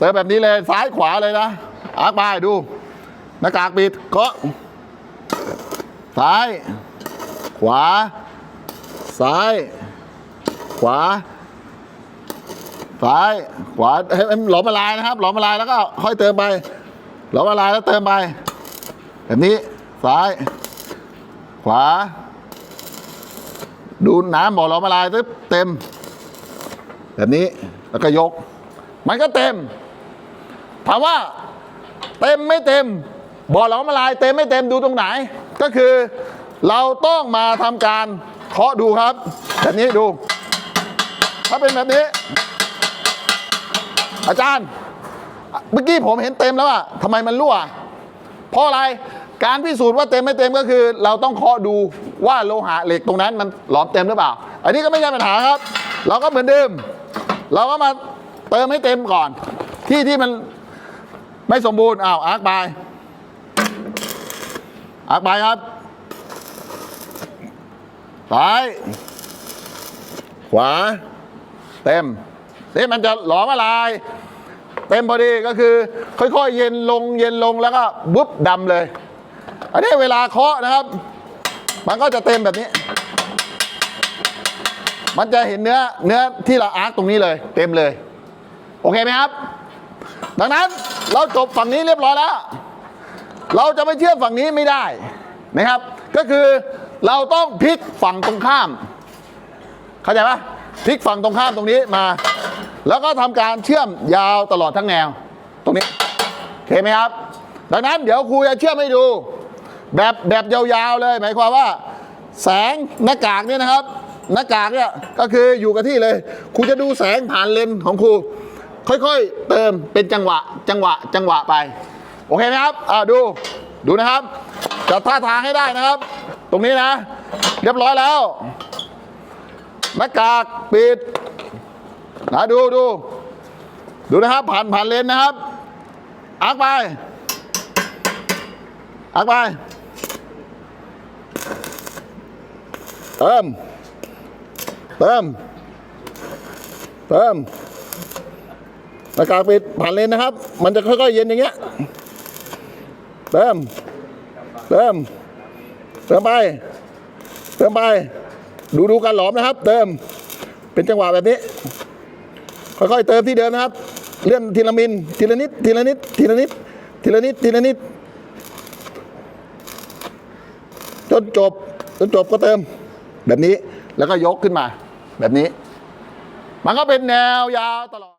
เติมแบบนี้เลยซ้ายขวาเลยนะอาร์คไปดูหน้ากากปิดเคาะซ้าย ขวา ซ้าย ขวา ซ้าย ขวาให้ให้หลอมละลายนะครับ หลอมละลายแล้วก็ค่อยเติมไป หลอมละลายแล้วเติมไป แบบนี้ซ้าย ขวา ดูน้ำบ่อหลอมละลายตึ๊บเต็ม แบบนี้แล้วก็ยก มันก็เต็ม ถามว่าเต็มไม่เต็มบ่อหลอมละลายเต็มไม่เต็มดูตรงไหน ก็คือเราต้องมาทำการเคาะดูครับ แบบนี้ดู ถ้าเป็นแบบนี้ อาจารย์ เมื่อกี้ผมเห็นเต็มแล้วอะทำไมมันรั่ว เพราะอะไรการพิสูจน์ว่าเต็มไม่เต็มก็คือ เราต้องเคาะดูว่าโลหะเหล็กตรงนั้นมันหลอมเต็มหรือเปล่า อันนี้ก็ไม่ใช่ปัญหาครับ เราก็เหมือนเดิม เราก็มาเติมให้เต็มก่อน ที่ที่มัน ไม่สมบูรณ์อ้าวอาร์คบายอาร์คบายครับซ้าย ขวา เต็มนี่มันจะหลอมละลาย เต็มพอดีก็คือ ค่อยๆ เย็นลงเย็นลงแล้วก็บุ๊บดำเลย อันนี้เวลาเคาะนะครับ มันก็จะเต็มแบบนี้ มันจะเห็นเนื้อเนื้อที่เราอาร์คตรงนี้เลย เต็มเลย โอเคไหมครับ ดังนั้นเราจบฝั่งนี้เรียบร้อยแล้ว เราจะไปเชื่อมฝั่งนี้ไม่ได้นะครับ ก็คือเราต้องพลิกฝั่งตรงข้าม เข้าใจปะพลิกฝั่งตรงข้ามตรงนี้มา แล้วก็ทำการเชื่อมยาวตลอดทั้งแนว ตรงนี้โอเคไหมครับ ดังนั้นเดี๋ยวครูจะเชื่อมให้ดู แบบแบบยาวๆเลย หมายความว่า แสงหน้ากากเนี่ยนะครับ หน้ากากเนี่ยก็คืออยู่กับที่เลยครูจะดูแสงผ่านเลนส์ของครู ค่อยๆ เติมเป็นจังหวะจังหวะจังหวะไป โอเคไหมครับอ่าดูดูนะครับจัดท่าทางให้ได้นะครับ ตรงนี้นะ เรียบร้อยแล้วหน้ากากปิดนะดูดูดูนะครับ ผ่านผ่านเลนนะครับอักไปอักไปเติมเติมเติม หน้ากากปิดผ่านเลนนะครับ มันจะค่อยๆเย็นอย่างเงี้ยเติมเติมเติมไปเติมไป ดูดูการหลอมนะครับ เติม เป็นจังหวะแบบนี้ ค่อยๆเติมที่เดิมนะครับ เลื่อนทีละมิลทีละนิด ทีละนิด ทีละนิด ทีละนิด ทีละนิด จนจบ จนจบก็เติม แบบนี้ แล้วก็ยกขึ้นมา แบบนี้ มันก็เป็นแนวยาวตลอด